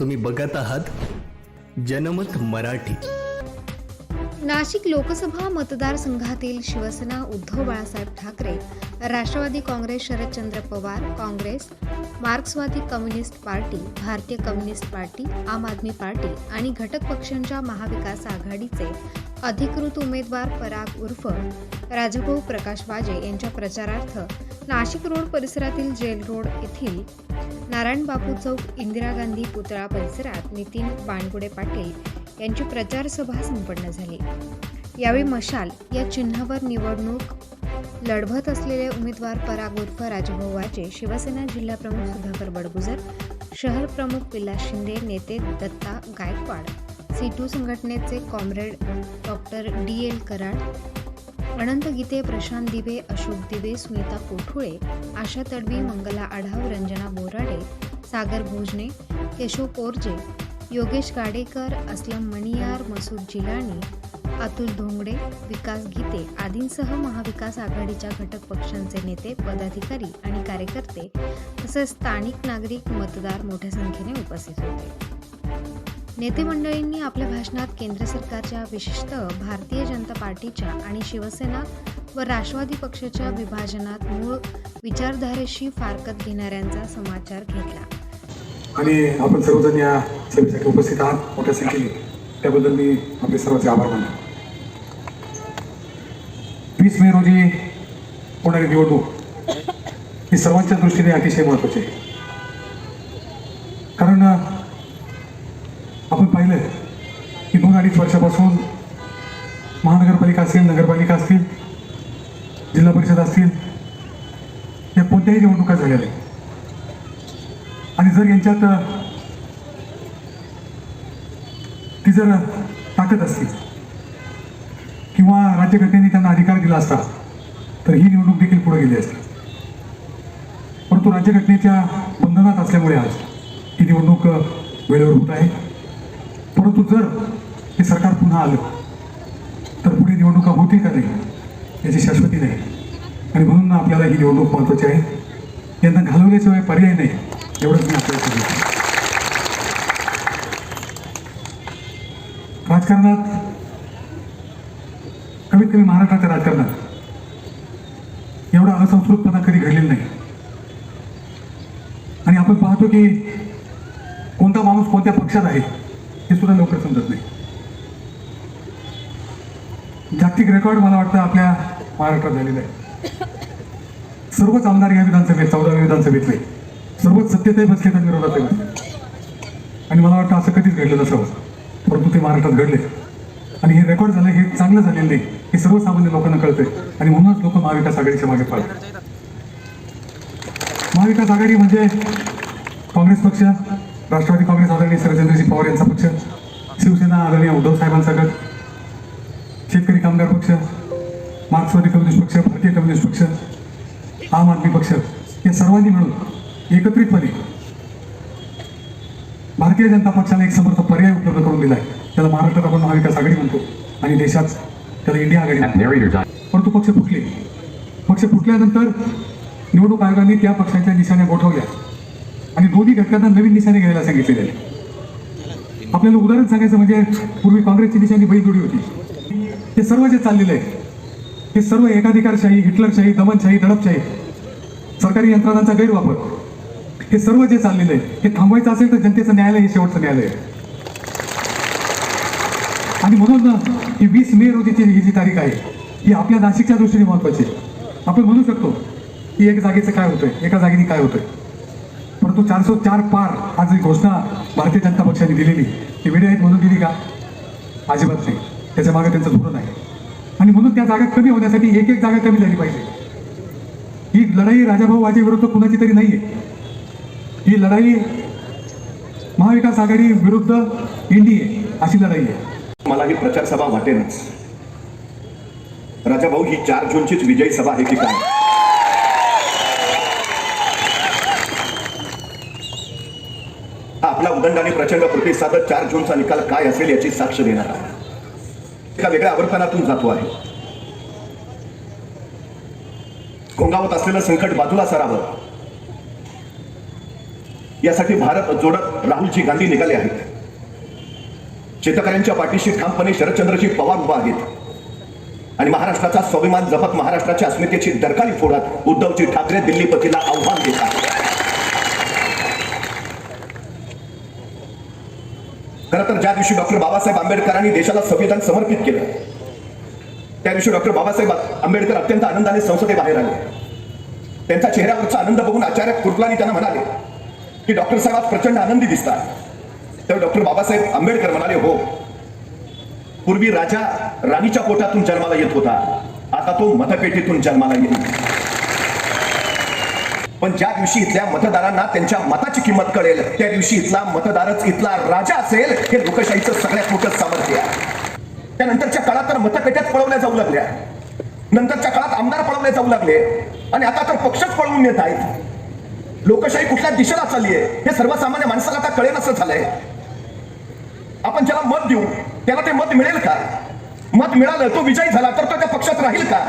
तुम्ही बघत आहात जनमत मराठी. नाशिक लोकसभा मतदारसंघातील शिवसेना उद्धव बाळासाहेब ठाकरे राष्ट्रवादी काँग्रेस शरदचंद्र पवार काँग्रेस मार्क्सवादी communist party Bharatiya communist party Aam Aadmi party आणि घटक पक्षांच्या महाविकास आघाडीचे अधिकृत उमेदवार पराग उर्फ राजभाऊ प्रकाश वाजे यांच्या प्रचारार्थ नाशिक रोड परिसरातील जेल रोड येथील नारायण बापू चौक इंदिरा गांधी पुतळा परिसरात नितीन बाणगुडे पाटील यांची प्रचारसभा संपन्न झाली. यावेळी मशाल या चिन्हावर निवडणूक लढवत असलेले उमेदवार पराग उर्फ राजभाऊ वाजे शिवसेना जिल्हाप्रमुख सुधाकर बडगुजर शहर प्रमुख विलास शिंदे नेते दत्ता गायकवाड सी टू संघटनेचे comrade doctor D L Karad Anant Gite Prashant Dive Ashok Dive Sunita Kothule आशा तडवी मंगला आढाव रंजना बोराडे सागर भोजने केशव कोरजे योगेश गाडेकर असलम मणियार मसूद जिलानी अतुल धोंगडे विकास गीते आदींसह महाविकास आघाडीच्या घटक पक्षांचे नेते पदाधिकारी आणि कार्यकर्ते तसेच स्थानिक नागरिक मतदार मोठ्या संख्येने उपस्थित होते. नेते मंडळींनी आपल्या भाषणात केंद्र सरकारच्या विशेषतः भारतीय जनता पार्टीच्या आणि शिवसेना व राष्ट्रवादी पक्षाच्या विभाजनात मूळ विचारधारेशी फारकत घेणाऱ्यांचा समाचार घेतला. आणि आपण सर्वजण या सभेसाठी उपस्थित आहात. मोठ्या संख्येने. त्याबद्दल मी आपले सर्वांचे आभार मानतो. वीस मे रोजी होणारी निवडणूक ही सर्वांच्या दृष्टीने अतिशय महत्त्वाची आहे कारण अ, आपण पाहिलं की दोन अडीच वर्षापासून महानगरपालिका असतील नगरपालिका असतील जिल्हा परिषद असतील या कोणत्याही निवडणुका झालेल्या आहेत. आणि जर यांच्यात ती जर ताकद असतील किंवा राज्यघटनेने त्यांना अधिकार दिला असता तर ही निवडणूक देखील पुढे गेली असती. परंतु राज्यघटनेच्या बंधनात असल्यामुळे आज ही निवडणूक वेळेवर होत आहे. परंतु जर हे सरकार पुन्हा आलं. तर पुढे निवडणुका होतील का नाही याची शाश्वती नाही. आणि म्हणून आपल्याला ही निवडणूक महत्त्वाची आहे. यांना घालवल्याशिवाय पर्याय नाही एवढंच मी आपल्याला सांगितलं राजकारणात कमीत कमी महाराष्ट्राच्या राजकारणात एवढा असंस्कृतपणा कधी घडलेला नाही. आणि आपण पाहतो की कोणता माणूस कोणत्या पक्षात आहे हे सुद्धा लवकर समजत नाही. जागतिक रेकॉर्ड मला वाटतं आपल्या महाराष्ट्रात झालेलं आहे. सर्वच आमदार या विधानसभेत चौदाव्या विधानसभेतले. सर्वच सत्तेतही बसले त्यांनी विरोधात बसले आणि मला वाटतं असं कधीच घडलं नसावं. परंतु ते महाराष्ट्रात घडले. आणि हे रेकॉर्ड झालं हे चांगलं झालेलं नाही. हे सर्वसामान्य लोकांना कळतंय. आणि म्हणूनच लोक महाविकास आघाडीच्या मागे पाळतात. महाविकास आघाडी म्हणजे काँग्रेस पक्ष राष्ट्रवादी काँग्रेस आदरणीय शरदचंद्रजी पवार यांचा पक्ष शिवसेना आदरणीय उद्धव साहेबांचा गट पक्ष मार्क्सवादी कम्युनिस्ट पक्ष भारतीय कम्युनिस्ट पक्ष आम आदमी पक्ष या सर्वांनी मिळून एकत्रितपणे भारतीय जनता पक्षाला एक समर्थ पर्याय उपलब्ध करून दिला आहे. त्याला महाराष्ट्रात आपण महाविकास आघाडी म्हणतो आणि देशात त्याला इंडिया आघाडी परंतु पक्ष फुटले. पक्ष फुटल्यानंतर निवडणूक आयोगाने त्या पक्षाच्या निशाण्या गोठवल्या. आणि दोन्ही घटकांना नवीन निशाणे घ्यायला सांगितलेले आपल्याला उदाहरण सांगायचं म्हणजे पूर्वी काँग्रेसची निशाणी बैलजोडी होती. हे सर्व जे चाललेलं आहे हे सर्व एकाधिकारशाही हिटलरशाही दमनशाही दडपशाही सरकारी यंत्रणांचा गैरवापर हे सर्व जे चाललेलं आहे हे थांबवायचं असेल तर जनतेचं न्यायालय हे शेवटचं न्यायालय आहे. आणि म्हणून ना ही वीस मे रोजीची ही जी तारीख आहे ही आपल्या नाशिकच्या दृष्टीने महत्वाची आपण म्हणू शकतो की एक जागेचं काय होतंय एका जागेने काय होतंय. परंतु चारशे चार पार आज ही घोषणा भारतीय जनता पक्षाने दिलेली ही वेळ आहेत म्हणून दिली का? अजिबात नाही. त्याच्यामागे त्यांचं धोरण आहे. आणि म्हणून त्या जागा कमी होण्यासाठी एक एक जागा कमी झाली पाहिजे. ही लढाई राजाभाऊ वाजे विरुद्ध कुणाची तरी नाही आहे ही लढाई महाविकास आघाडी विरुद्ध एनडीए अशी लढाई आहे. मला ही प्रचार सभा वाटेनच. राजा भाऊ ही चार जूनचीच विजयी सभा आहे की काय? आपला उदंड आणि प्रचंड प्रतिसाद चार जूनचा निकाल काय असेल याची साक्ष देणार आहे एका वेगळ्या आवर्तनातून जातो आहे. घोंगावत असलेलं संकट बाजूला सरावं. यासाठी भारत जोडत राहुलजी गांधी निघाले आहेत. शेतकऱ्यांच्या पाठीशी ठामपणे शरदचंद्रजी पवार उभा आहेत. आणि महाराष्ट्राचा स्वाभिमान जपत महाराष्ट्राच्या अस्मितेची दरकारी फोडत उद्धवजी ठाकरे दिल्लीपतीला आव्हान देतात खरं तर ज्या दिवशी डॉक्टर बाबासाहेब आंबेडकरांनी देशाला संविधान समर्पित केलं त्या दिवशी डॉक्टर बाबासाहेब आंबेडकर अत्यंत आनंदाने संसदेबाहेर आले. त्यांचा चेहऱ्यावरचा आनंद बघून आचार्य कुर्तलानी त्यांना म्हणाले की डॉक्टर साहेब आज प्रचंड आनंदी दिसतात. तर डॉक्टर बाबासाहेब आंबेडकर म्हणाले हो पूर्वी राजा राणीच्या पोटातून जन्माला येत होता. आता तो मतपेटीतून जन्माला येईल पण ज्या दिवशी इथल्या मतदारांना त्यांच्या मताची किंमत कळेल त्या दिवशी इथला मतदारच इथला राजा असेल हे लोकशाहीचं सगळ्यात मोठं सामर्थ्य आहे. त्यानंतरच्या काळात तर मतपेट्यात पळवल्या जाऊ लागल्या. नंतरच्या काळात आमदार पळवले जाऊ लागले. आणि आता तर पक्षच पळवून येत आहेत. लोकशाही कुठल्या दिशेला चालली आहे हे सर्वसामान्य माणसाला आता कळेल असं झालंय. आपण ज्याला मत देऊ त्याला ते मत मिळेल का? मत मिळालं तो विजयी झाला तर तो त्या पक्षात राहील का?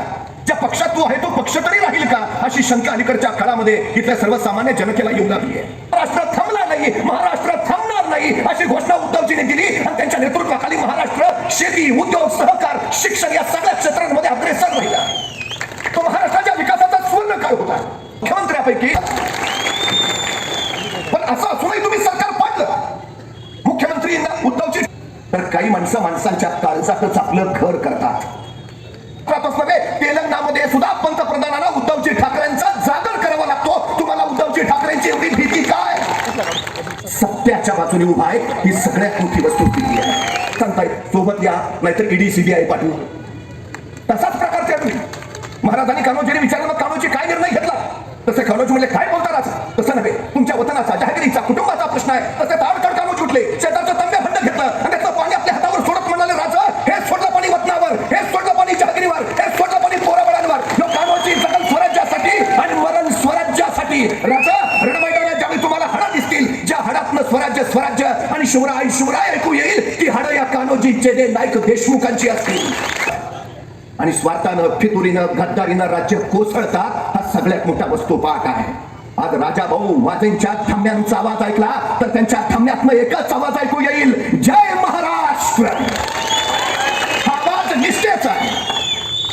पक्षात तो आहे तो पक्ष तरी राहील का? अशी शंका अलीकडच्या काळामध्ये इथल्या सर्वसामान्य जनतेला येऊ लागली आहे. महाराष्ट्र थांबला नाही महाराष्ट्र थांबणार नाही अशी घोषणा उद्धवजीने दिली आणि त्यांच्या नेतृत्वाखाली महाराष्ट्र शेती उद्योग सहकार शिक्षण या सगळ्या क्षेत्रांमध्ये अग्रेसर राहिला. तो महाराष्ट्राच्या विकासाचा सुवर्ण काळ होता. मुख्यमंत्र्यापैकी पण असं असूनही तुम्ही सरकार पाडलं. मुख्यमंत्री उद्धवजी तर काही माणसं माणसांच्या काळजातच आपलं घर करतात. सत्याच्या बाजूने उभा आहे. ही सगळ्यात मोठी वस्तुस्थिती आहे. सांगताय सोबत या नाहीतर ईडी सीबीआय पाठवू. तसाच प्रकार आहे महाराजांनी कानोजीने विचारलं मग कानोजी काय निर्णय घेतला? तसे कानोजी म्हणले काय बोलता तसं नव्हे. तुमच्या वतनाचा जहागिरीचा कुटुंबाचा प्रश्न आहे. तसे शिवराय शिवराय ऐकू येईल की हडया या कान्होजीचे जे नाईक देशमुखांची असतील. आणि स्वार्थानं फितुरीनं गद्दारीनं राज्य कोसळतात हा सगळ्यात मोठा वस्तुपाठ आहे. आज राजा भाऊ वाजेंच्या थांब्यांचा आवाज ऐकला तर त्यांच्या थांब्यातनं एकच आवाज ऐकू येईल. जय महाराष्ट्र! हा आवाज निष्ठेचा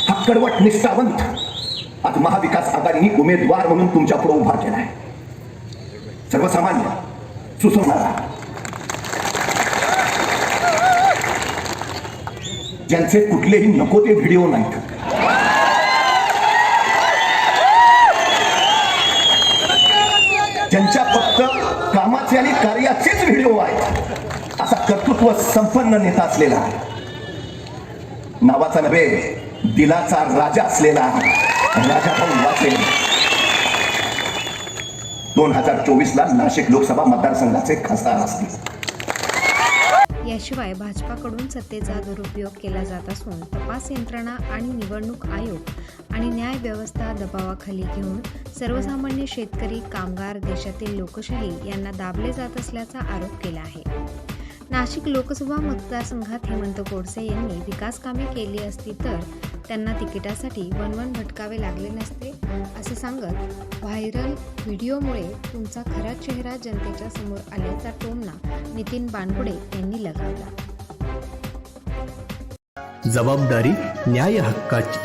हा कडवट निष्ठावंत आज महाविकास आघाडीने उमेदवार म्हणून तुमच्यापुढे उभा केलाय. सर्वसामान्य सुसवणारा ज्यांचे कुठलेही नको ते व्हिडिओ नाहीत. ज्यांच्या फक्त कामाचे आणि कार्याचेच व्हिडिओ आहेत. असा कर्तृत्व संपन्न नेता असलेला नावाचा नव्हे दिलाचा राजा असलेला राजा भाऊ वाचेल. दोन हजार चोवीस ला नाशिक लोकसभा मतदारसंघाचे खासदार असतील. याशिवाय भाजपाकडून सत्तेचा दुरुपयोग केला जात असून तपास यंत्रणा आणि निवडणूक आयोग आणि न्याय व्यवस्था दबावाखाली घेऊन सर्वसामान्य शेतकरी कामगार देशातील लोकशाही यांना दाबले जात असल्याचा आरोप केला आहे. नाशिक लोकसभा मतदारसंघात हेमंत गोडसे यांनी विकासकामे केली असती तर त्यांना तिकिटासाठी वनवन भटकावे लागले नसते असे सांगत व्हायरल व्हिडिओमुळे तुमचा खरा चेहरा जनतेच्या समोर आल्याचा टोमना नितीन बानगुडे यांनी लगावला. जबाबदारी न्याय हक्काची.